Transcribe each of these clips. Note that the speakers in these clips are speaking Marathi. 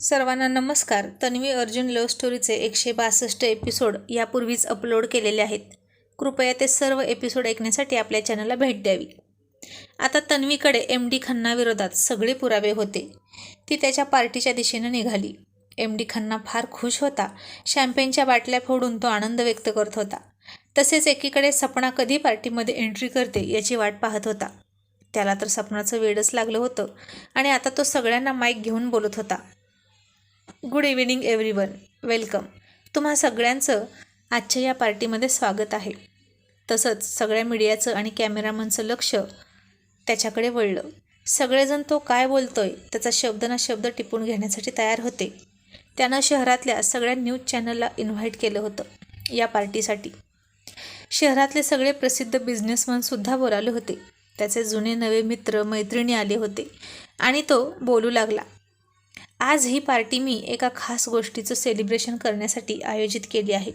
सर्वांना नमस्कार. तन्वी अर्जुन लव्ह स्टोरीचे एकशे बासष्ट एपिसोड यापूर्वीच अपलोड केलेले आहेत. कृपया ते सर्व एपिसोड ऐकण्यासाठी आपल्या चॅनलला भेट द्यावी. आता तन्वीकडे एम डी खन्नाविरोधात सगळे पुरावे होते. ती त्याच्या पार्टीच्या दिशेनं निघाली. एम डी खन्ना फार खुश होता. शॅम्पेनच्या बाटल्या फोडून तो आनंद व्यक्त करत होता. तसेच एकीकडे सपना कधी पार्टीमध्ये एंट्री करते याची वाट पाहत होता. त्याला तर सपनाचं वेडच लागलं होतं. आणि आता तो सगळ्यांना माईक घेऊन बोलत होता. गुड इव्हिनिंग एव्हरीवन वेलकम तुम्हा सगळ्यांचं आजच्या या पार्टीमध्ये स्वागत आहे. तसंच सगळ्या मीडियाचं आणि कॅमेरामनचं लक्ष त्याच्याकडे वळलं. सगळेजण तो काय बोलतोय त्याचा शब्द ना शब्द टिपून घेण्यासाठी तयार होते. त्यानं शहरातल्या सगळ्या न्यूज चॅनलला इन्व्हाइट केलं होतं या पार्टीसाठी. शहरातले सगळे प्रसिद्ध बिझनेसमनसुद्धा बोलावले होते. त्याचे जुने नवे मित्र मैत्रिणी आले होते आणि तो बोलू लागला. आज ही पार्टी मी एका खास गोष्टीचं सेलिब्रेशन करण्यासाठी आयोजित केली आहे.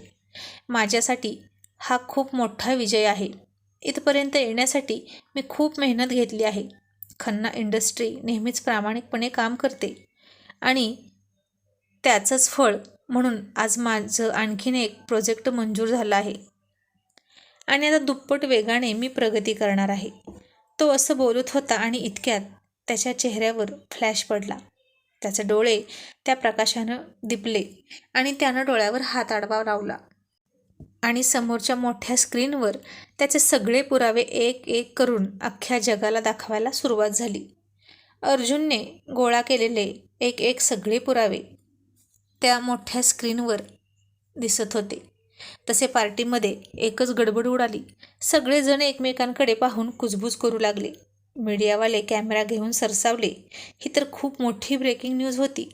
माझ्यासाठी हा खूप मोठा विजय आहे. इथपर्यंत येण्यासाठी मी खूप मेहनत घेतली आहे. खन्ना इंडस्ट्री नेहमीच प्रामाणिकपणे काम करते. आणि त्याचंच फळ म्हणून आज माझं आणखीन एक प्रोजेक्ट मंजूर झाला आहे. आणि आता दुप्पट वेगाने मी प्रगती करणार आहे. तो असं बोलत होता आणि इतक्यात त्याच्या चेहऱ्यावर फ्लॅश पडला. त्याचे डोळे त्या प्रकाशानं दिपले आणि त्यानं डोळ्यावर हात आडवा लावला. आणि समोरच्या मोठ्या स्क्रीनवर त्याचे सगळे पुरावे एक एक करून अख्ख्या जगाला दाखवायला सुरुवात झाली. अर्जुनने गोळा केलेले एक एक सगळे पुरावे त्या मोठ्या स्क्रीनवर दिसत होते. तसे पार्टीमध्ये एकच गडबड उडाली. सगळेजण एकमेकांकडे पाहून कुजबूज करू लागले. मीडियावाले कॅमेरा घेऊन सरसावले ही तर खूप मोठी ब्रेकिंग न्यूज होती.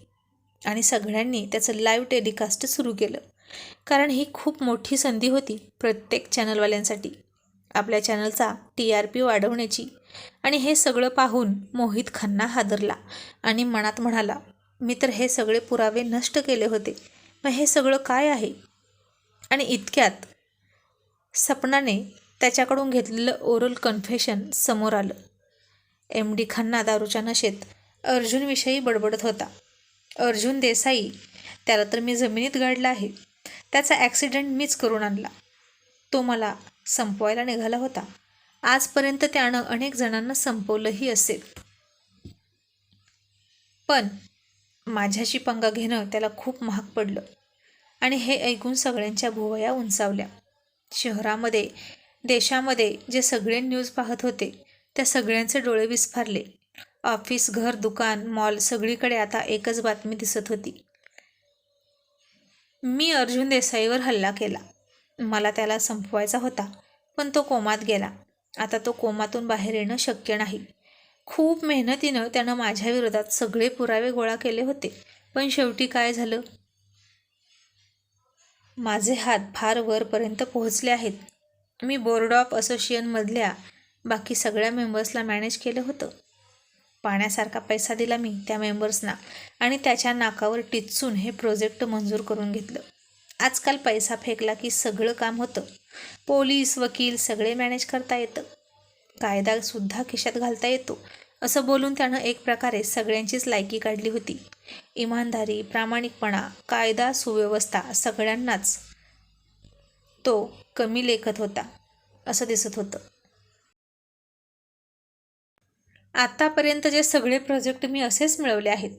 आणि सगळ्यांनी त्याचं लाईव्ह टेलिकास्ट सुरू केलं. कारण ही खूप मोठी संधी होती प्रत्येक चॅनलवाल्यांसाठी आपल्या चॅनलचा टी आर पी वाढवण्याची. आणि हे सगळं पाहून मोहित खन्ना हादरला आणि मनात म्हणाला मी तर हे सगळे पुरावे नष्ट केले होते. मग हे सगळं काय आहे? आणि इतक्यात सपनाने त्याच्याकडून घेतलेलं ओरल कन्फेशन समोर आलं. एम डी खन्ना दारूच्या नशेत अर्जुनविषयी बडबडत होता. अर्जुन देसाई त्याला तर मी जमिनीत गाडला आहे. त्याचा ॲक्सिडेंट मीच करून आणला. तो मला संपवायला निघाला होता. आजपर्यंत त्यानं अनेक जणांना संपवलंही असेल. पण माझ्याशी पंगा घेणं त्याला खूप महाग पडलं आणि हे ऐकून सगळ्यांच्या भुवया उंचावल्या. शहरामध्ये देशामध्ये जे सगळे न्यूज पाहत होते त्या सगळ्यांचे डोळे विस्फारले. ऑफिस घर दुकान मॉल सगळीकडे आता एकच बातमी दिसत होती. मी अर्जुन देसाईवर हल्ला केला. मला त्याला संपवायचा होता पण तो कोमात गेला. आता तो कोमातून बाहेर येणं शक्य नाही. खूप मेहनतीनं त्यानं माझ्या विरोधात सगळे पुरावे गोळा केले होते पण शेवटी काय झालं? माझे हात फार वरपर्यंत पोहोचले आहेत. मी बोर्ड ऑफ असोसिएशनमधल्या बाकी सगळ्या मेंबर्सला मॅनेज केलं होतं. पाण्यासारखा पैसा दिला मी त्या मेंबर्सना आणि त्याच्या नाकावर टिचून हे प्रोजेक्ट मंजूर करून घेतलं. आजकाल पैसा फेकला की सगळं काम होतं. पोलीस वकील सगळे मॅनेज करता येतं. कायदासुद्धा खिशात घालता येतो. असं बोलून त्यानं एक प्रकारे सगळ्यांचीच लायकी काढली होती. इमानदारी प्रामाणिकपणा कायदा सुव्यवस्था सगळ्यांनाच तो कमी लेखत होता असं दिसत होतं. आत्तापर्यंत जे सगळे प्रोजेक्ट मी असेच मिळवले आहेत.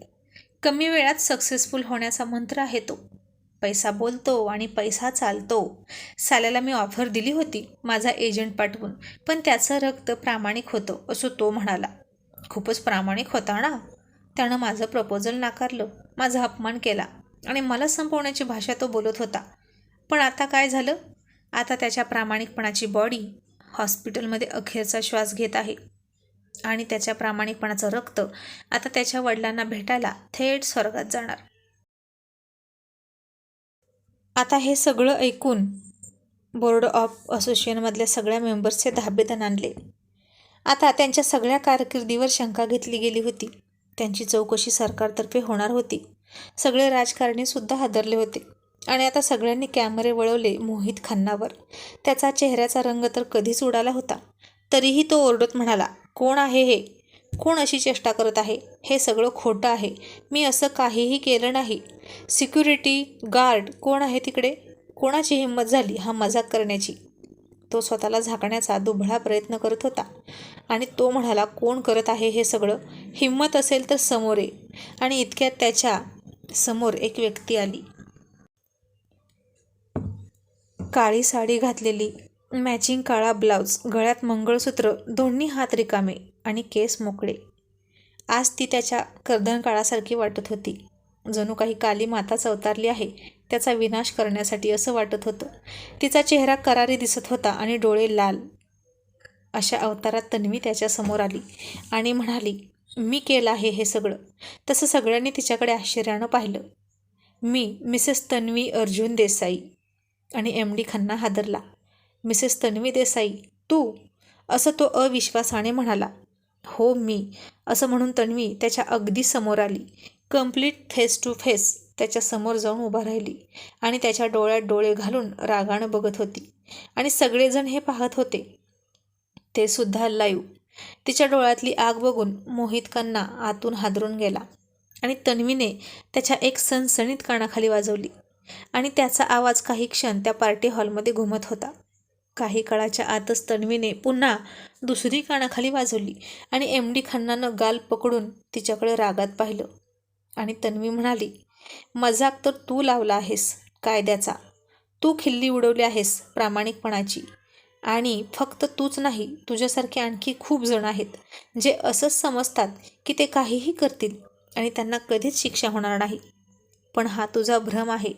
कमी वेळात सक्सेसफुल होण्याचा मंत्र आहे तो. पैसा बोलतो आणि पैसा चालतो. साल्याला मी ऑफर दिली होती माझा एजंट पाठवून पण त्याचं रक्त प्रामाणिक होतं असं तो म्हणाला. खूपच प्रामाणिक होता ना? त्यानं माझं प्रपोजल नाकारलं. माझा अपमान केला आणि मला संपवण्याची भाषा तो बोलत होता. पण आता काय झालं? आता त्याच्या प्रामाणिकपणाची बॉडी हॉस्पिटलमध्ये अखेरचा श्वास घेत आहे. आणि त्याच्या प्रामाणिकपणाचं रक्त आता त्याच्या वडिलांना भेटायला थेट स्वर्गात जाणार. आता हे सगळं ऐकून बोर्ड ऑफ असोसिएशनमधल्या सगळ्या मेंबर्सचे धाबेदन आणले. आता त्यांच्या सगळ्या कारकिर्दीवर शंका घेतली गेली होती. त्यांची चौकशी सरकारतर्फे होणार होती. सगळे राजकारणीसुद्धा हादरले होते. आणि आता सगळ्यांनी कॅमेरे वळवले मोहित खन्नावर. त्याचा चेहऱ्याचा रंग तर कधीच उडाला होता. तरीही तो ओरडत म्हणाला कोण आहे हे? कोण अशी चेष्टा करत आहे? हे सगळं खोटं आहे. मी असं काहीही केलं नाही. सिक्युरिटी गार्ड कोण आहे तिकडे? कोणाची हिंमत झाली हा मजाक करण्याची? तो स्वतःला झाकण्याचा दुबळा प्रयत्न करत होता. आणि तो म्हणाला कोण करत आहे हे सगळं? हिंमत असेल तर समोर ये. आणि इतक्यात त्याच्यासमोर एक व्यक्ती आली. काळी साडी घातलेली. मॅचिंग काळा ब्लाऊज गळ्यात मंगळसूत्र दोन्ही हात रिकामे आणि केस मोकळे. आज ती त्याच्या कर्दन काळासारखी वाटत होती. जणू काही काली माताच अवतारली आहे त्याचा विनाश करण्यासाठी असं वाटत होतं. तिचा चेहरा करारी दिसत होता आणि डोळे लाल. अशा अवतारात तन्वी त्याच्यासमोर आली आणि म्हणाली मी केलं आहे हे सगळं. तसं सगळ्यांनी तिच्याकडे आश्चर्यानं पाहिलं. मी मिसेस तन्वी अर्जुन देसाई. आणि एम डी खन्ना हादरला. मिसेस तन्वी देसाई तू? असं तो अविश्वासाने म्हणाला. हो मी असं म्हणून तन्वी त्याच्या अगदी समोर आली. कंप्लीट फेस टू फेस त्याच्यासमोर जाऊन उभा राहिली आणि त्याच्या डोळ्यात डोळे घालून रागानं बघत होती. आणि सगळेजण हे पाहत होते. ते सुद्धा लाईव्ह तिच्या डोळ्यातली आग बघून मोहित कन्ना आतून हादरून गेला आणि तन्वीने त्याच्या एक सणसणीत कानाखाली वाजवली आणि त्याचा आवाज काही क्षण त्या पार्टी हॉलमध्ये घुमत होता. काही काळाच्या आतच तन्वीने पुन्हा दुसरी कानाखाली वाजवली आणि एम डी खन्नानं गाल पकडून तिच्याकडे रागात पाहिलं. आणि तन्वी म्हणाली मजाक तर तू लावला आहेस कायद्याचा. तू खिल्ली उडवली आहेस प्रामाणिकपणाची. आणि फक्त तूच नाही तुझ्यासारखे आणखी खूप जण आहेत जे असंच समजतात की ते काहीही करतील आणि त्यांना कधीच शिक्षा होणार नाही. पण हा तुझा भ्रम आहे.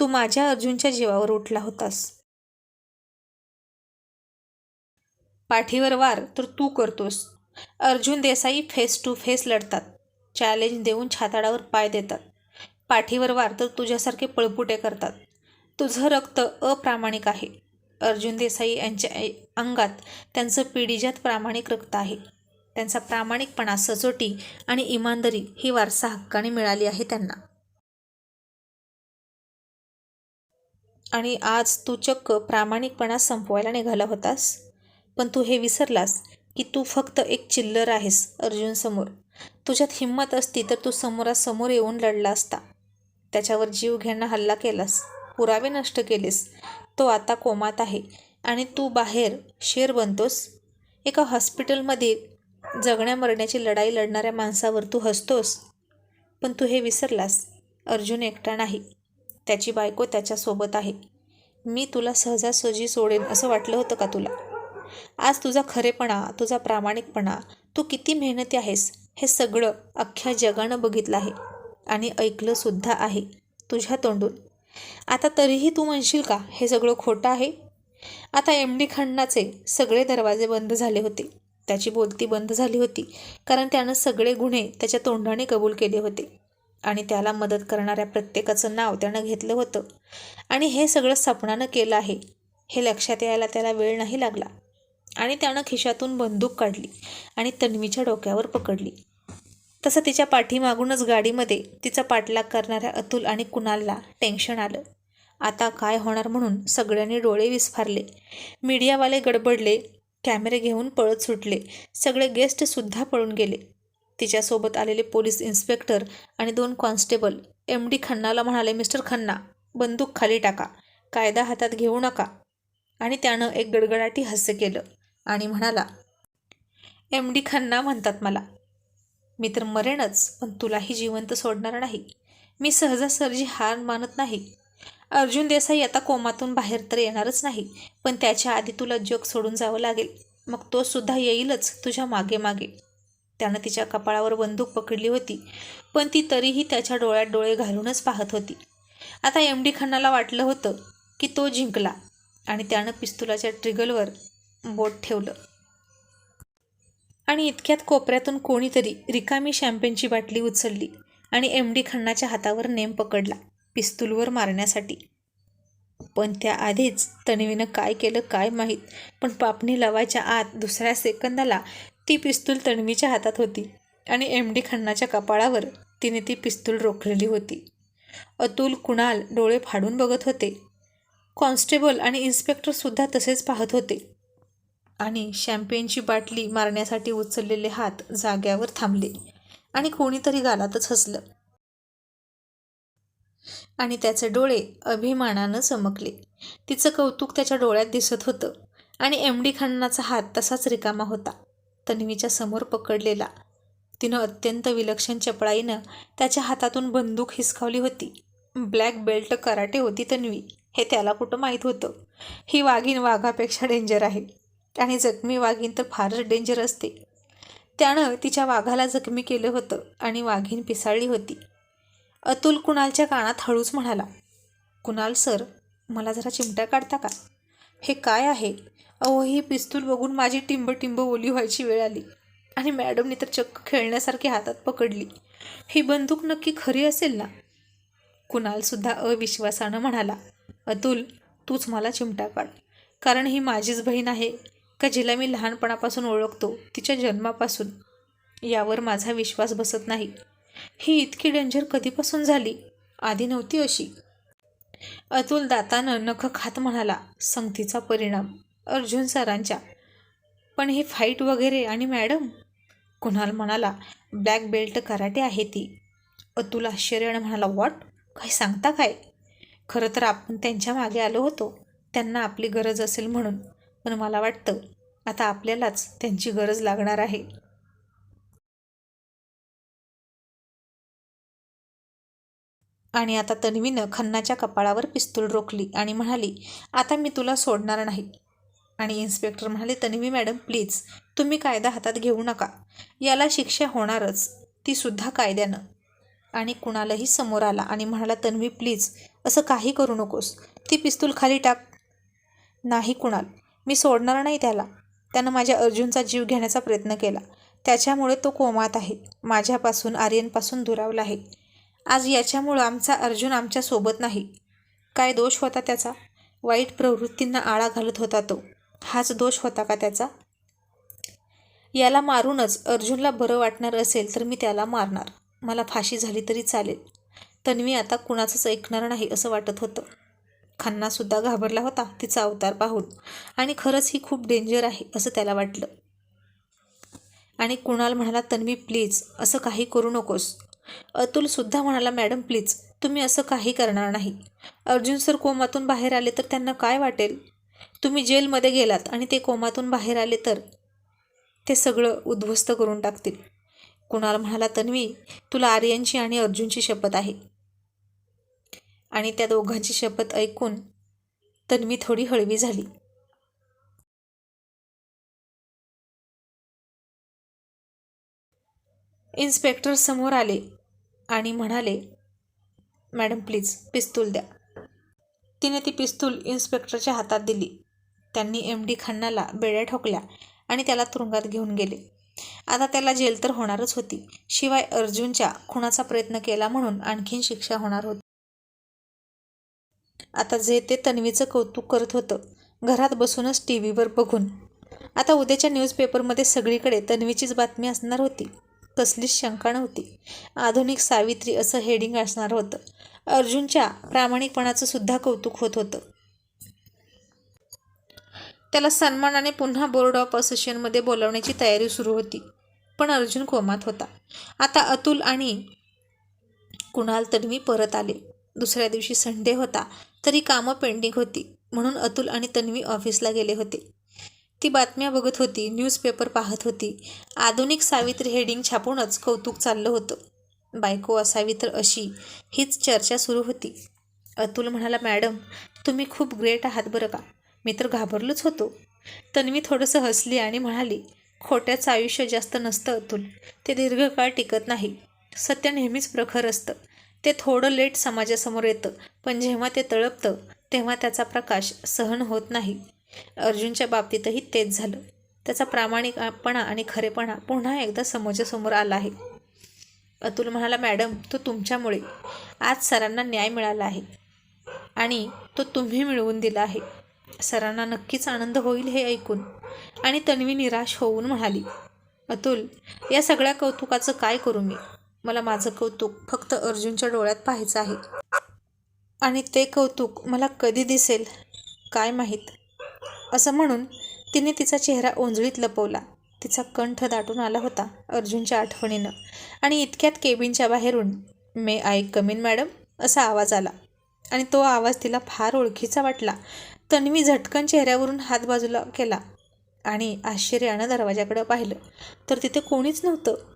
तू माझ्या अर्जुनच्या जीवावर उठला होतास. पाठीवर वार तर तू करतोस. Arjun Desai face to face लढतात. चॅलेंज देऊन छाताडावर पाय देतात. पाठीवर वार तर तुझ्यासारखे पळपुटे करतात. तुझं रक्त अप्रामाणिक आहे. अर्जुन देसाई यांच्या अंगात त्यांचं पिढीजात प्रामाणिक रक्त आहे. त्यांचा प्रामाणिकपणा सचोटी आणि इमानदारी ही वारसा हक्काने मिळाली आहे त्यांना. आणि आज तू चक्क प्रामाणिकपणा संपवायला निघाला होतास. पण तू हे विसरलास की तू फक्त एक चिल्लर आहेस अर्जुनसमोर. तुझ्यात हिंमत असती तर तू समोरासमोर येऊन लढला असता. त्याच्यावर जीव घेणं हल्ला केलास पुरावे नष्ट केलेस. तो आता कोमात आहे आणि तू बाहेर शेर बनतोस. एका हॉस्पिटलमध्ये जगण्या मरण्याची लढाई लढणाऱ्या माणसावर तू हसतोस. पण तू हे विसरलास अर्जुन एकटा नाही. त्याची बायको त्याच्यासोबत आहे. मी तुला सहजासहजी सोडेन असं वाटलं होतं का तुला? आज तुझा खरेपणा तुझा प्रामाणिकपणा तू किती मेहनती आहेस हे सगळं अख्ख्या जगानं बघितलं आहे आणि ऐकलं सुद्धा आहे तुझ्या तोंडून. आता तरीही तू म्हणशील का हे सगळं खोटं आहे? आता एम डी खन्नाचे सगळे दरवाजे बंद झाले होते. त्याची बोलती बंद झाली होती कारण त्यानं सगळे गुन्हे त्याच्या तोंडाने कबूल केले होते. आणि त्याला मदत करणाऱ्या प्रत्येकाचं नाव त्यानं घेतलं होतं. आणि हे सगळं सपनानं केलं आहे. हे लक्षात यायला त्याला वेळ नाही लागला. आणि त्यानं खिशातून बंदूक काढली आणि तन्वीच्या डोक्यावर पकडली. तसं तिच्या पाठीमागूनच गाडीमध्ये तिचा पाठलाग करणाऱ्या अतुल आणि कुणालला टेन्शन आलं. आता काय होणार म्हणून सगळ्यांनी डोळे विस्फारले. मीडियावाले गडबडले कॅमेरे घेऊन पळत सुटले सगळे गेस्टसुद्धा पळून गेले. तिच्यासोबत आलेले पोलीस इन्स्पेक्टर आणि दोन कॉन्स्टेबल एम डी खन्नाला म्हणाले मिस्टर खन्ना बंदूक खाली टाका कायदा हातात घेऊ नका. आणि त्यानं एक गडगडाटी हास्य केलं. आणि म्हणाला एम डी खन्ना म्हणतात मला. मी तर मरेनच पण तुलाही जिवंत सोडणार नाही. मी सहजासहजी हार मानत नाही. अर्जुन देसाई आता कोमातून बाहेर तर येणारच नाही पण त्याच्या आधी तुला जग सोडून जावं लागेल. मग तो सुद्धा येईलच तुझ्या मागे मागे. त्यानं तिच्या कपाळावर बंदूक पकडली होती पण ती तरीही त्याच्या डोळ्यात डोळे घालूनच पाहत होती. आता एम डी खन्नाला वाटलं होतं की तो जिंकला आणि त्यानं पिस्तुलाच्या ट्रिगलवर बोट ठेवलं. आणि इतक्यात कोपऱ्यातून कोणीतरी रिकामी शॅम्पेनची बाटली उचलली आणि एम डी खन्नाच्या हातावर नेम पकडला पिस्तूलवर मारण्यासाठी. पण त्याआधीच तन्वीनं काय केलं काय माहीत पण पापणी लावायच्या आत दुसऱ्या सेकंदाला ती पिस्तूल तन्वीच्या हातात होती आणि एम डी खन्नाच्या कपाळावर तिने ती पिस्तूल रोखलेली होती. अतुल कुणाल डोळे फाडून बघत होते. कॉन्स्टेबल आणि इन्स्पेक्टरसुद्धा तसेच पाहत होते. आणि शॅम्पेनची बाटली मारण्यासाठी उचललेले हात जाग्यावर थांबले आणि कोणीतरी गालातच हसलं. आणि त्याचे डोळे अभिमानानं चमकले. तिचं कौतुक त्याच्या डोळ्यात दिसत होतं आणि एम डी खन्नाचा हात तसाच रिकामा होता. तन्वीच्या समोर पकडलेला. तिनं अत्यंत विलक्षण चपळाईनं त्याच्या हातातून बंदूक हिसकावली होती. ब्लॅक बेल्ट कराटे होती तन्वी हे त्याला कुठं माहीत होतं? ही वाघीण वाघापेक्षा डेंजर आहे. आणि जखमी वाघीण तर फारच डेंजर असते. त्यानं तिच्या वाघाला जखमी केलं होतं आणि वाघीण पिसाळली होती. अतुल कुणालच्या कानात हळूच म्हणाला कुणाल सर मला जरा चिमट्या काढता का? हे काय आहे? अहो ही पिस्तूल बघून माझी टिंब टिंब ओली व्हायची वेळ आली आणि मॅडमनी तर चक्क खेळण्यासारखी हातात पकडली. ही बंदूक नक्की खरी असेल ना? कुणालसुद्धा अविश्वासानं म्हणाला अतुल तूच मला चिमटा काढ कारण ही माझीच बहीण आहे. का जिला मी लहानपणापासून ओळखतो तिच्या जन्मापासून. यावर माझा विश्वास बसत नाही. ही इतकी डेंजर कधीपासून झाली? आधी नव्हती अशी. अतुल दातानं नख खात म्हणाला संगतीचा परिणाम. अर्जुन सरांच्या. पण हे फाईट वगैरे आणि मॅडम? कुणाल म्हणाला ब्लॅक बेल्ट कराटे आहे ती. अतुल आश्चर्यानं म्हणाला वॉट काय सांगता काय? खरं तर आपण त्यांच्या मागे आलो होतो. त्यांना आपली गरज असेल म्हणून. पण मला वाटतं आता आपल्यालाच त्यांची गरज लागणार आहे. आणि आता तन्वीनं खन्नाच्या कपाळावर पिस्तूल रोखली आणि म्हणाली आता मी तुला सोडणार नाही. आणि इन्स्पेक्टर म्हणाले तन्वी मॅडम प्लीज तुम्ही कायदा हातात घेऊ नका. याला शिक्षा होणारच ती सुद्धा कायद्यानं. आणि कुणालाही समोर आला आणि म्हणाला तन्वी प्लीज असं काही करू नकोस. ती पिस्तूल खाली टाक. नाही कुणाल. मी सोडणार नाही त्याला. त्यानं माझ्या अर्जुनचा जीव घेण्याचा प्रयत्न केला. त्याच्यामुळे तो कोमात आहे. माझ्यापासून आर्यनपासून दुरावला आहे. आज याच्यामुळं आमचा अर्जुन आमच्यासोबत नाही. काय दोष होता त्याचा? वाईट प्रवृत्तींना आळा घालत होता तो. हाच दोष होता का त्याचा? याला मारूनच अर्जुनला बरं वाटणार असेल तर मी त्याला मारणार. मला फाशी झाली तरी चालेल. तन्वी आता कुणाचंच ऐकणार नाही असं वाटत होतं. खन्नासुद्धा घाबरला होता तिचा अवतार पाहून. आणि खरंच ही खूप डेंजर आहे असं त्याला वाटलं. आणि कुणाल म्हणाला तन्वी प्लीज असं काही करू नकोस. अतुलसुद्धा म्हणाला मॅडम प्लीज तुम्ही असं काही करणार नाही. अर्जुन सर कोमातून बाहेर आले तर त्यांना काय वाटेल? तुम्ही जेलमध्ये गेलात आणि ते कोमातून बाहेर आले तर ते सगळं उद्ध्वस्त करून टाकतील. कुणाल म्हणाला तन्वी तुला आर्यांची आणि अर्जुनची शपथ आहे. आणि त्या दोघांची शपथ ऐकून तन्वी थोडी हळवी झाली. इन्स्पेक्टर समोर आले आणि म्हणाले मॅडम प्लीज पिस्तूल द्या. तिने ती पिस्तूल इन्स्पेक्टरच्या हातात दिली. त्यांनी एम डी खन्नाला बेड्या ठोकल्या आणि त्याला तुरुंगात घेऊन गेले. आता त्याला जेल तर होणारच होती. शिवाय अर्जुनच्या खुणाचा प्रयत्न केला म्हणून आणखीन शिक्षा होणार होती. आता जे ते तन्वीचं कौतुक करत होतं घरात बसूनच टी व्हीवर बघून. आता उद्याच्या न्यूजपेपरमध्ये सगळीकडे तन्वीचीच बातमी असणार होती. कसलीच शंका नव्हती. आधुनिक सावित्री असं हेडिंग असणार होतं. अर्जुनच्या प्रामाणिकपणाचं सुद्धा कौतुक होत होतं. त्याला सन्मानाने पुन्हा बोर्ड ऑफ असोसिएशनमध्ये बोलावण्याची तयारी सुरू होती पण अर्जुन कोमात होता. आता अतुल आणि कुणाल तन्वी परत आले. दुसऱ्या दिवशी संडे होता. तरी कामं पेंडिंग होती. म्हणून अतुल आणि तन्वी ऑफिसला गेले होते. ती बातम्या बघत होती न्यूजपेपर पाहत होती. आधुनिक सावित्री हेडिंग छापूनच कौतुक चाललं होतं. बायको असावी तर अशी हीच चर्चा सुरू होती. अतुल म्हणाला मॅडम तुम्ही खूप ग्रेट आहात बरं का? मी तर घाबरलोच होतो. तन्वी थोडंसं हसली आणि म्हणाली खोट्याचं आयुष्य जास्त नसतं अतुल. ते दीर्घकाळ टिकत नाही. सत्य नेहमीच प्रखर असतं. ते थोडं लेट समाजासमोर येतं पण जेव्हा ते तळपतं तेव्हा त्याचा प्रकाश सहन होत नाही. अर्जुनच्या बाबतीतही तेच झालं. त्याचा प्रामाणिकपणा आणि खरेपणा पुन्हा एकदा समाजासमोर आला आहे. अतुल म्हणाला मॅडम तो तुमच्यामुळे. आज सरांना न्याय मिळाला आहे. आणि तो तुम्ही मिळवून दिला आहे. सरांना नक्कीच आनंद होईल हे ऐकून. आणि तन्वी निराश होऊन म्हणाली अतुल या सगळ्या कौतुकाचं काय करू मी? मला माझं कौतुक फक्त अर्जुनच्या डोळ्यात पाहायचं आहे. आणि ते कौतुक मला कधी दिसेल? काय माहीत? असं म्हणून तिने तिचा चेहरा ओंजळीत लपवला. तिचा कंठ दाटून आला होता अर्जुनच्या आठवणीनं. आणि इतक्यात केबिनच्या बाहेरून मे आय कमीन मॅडम? असा आवाज आला. आणि तो आवाज तिला फार ओळखीचा वाटला. तन्वी झटकन चेहऱ्यावरून हात बाजूला केला आणि आश्चर्यानं दरवाजाकडं पाहिलं. तर तिथे कोणीच नव्हतं.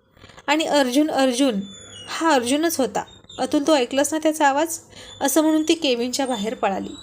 आणि अर्जुन अर्जुन. हा अर्जुनच होता. अतुल तो ऐकलंच ना त्याचा आवाज? असं म्हणून ती केविनच्या बाहेर पळाली.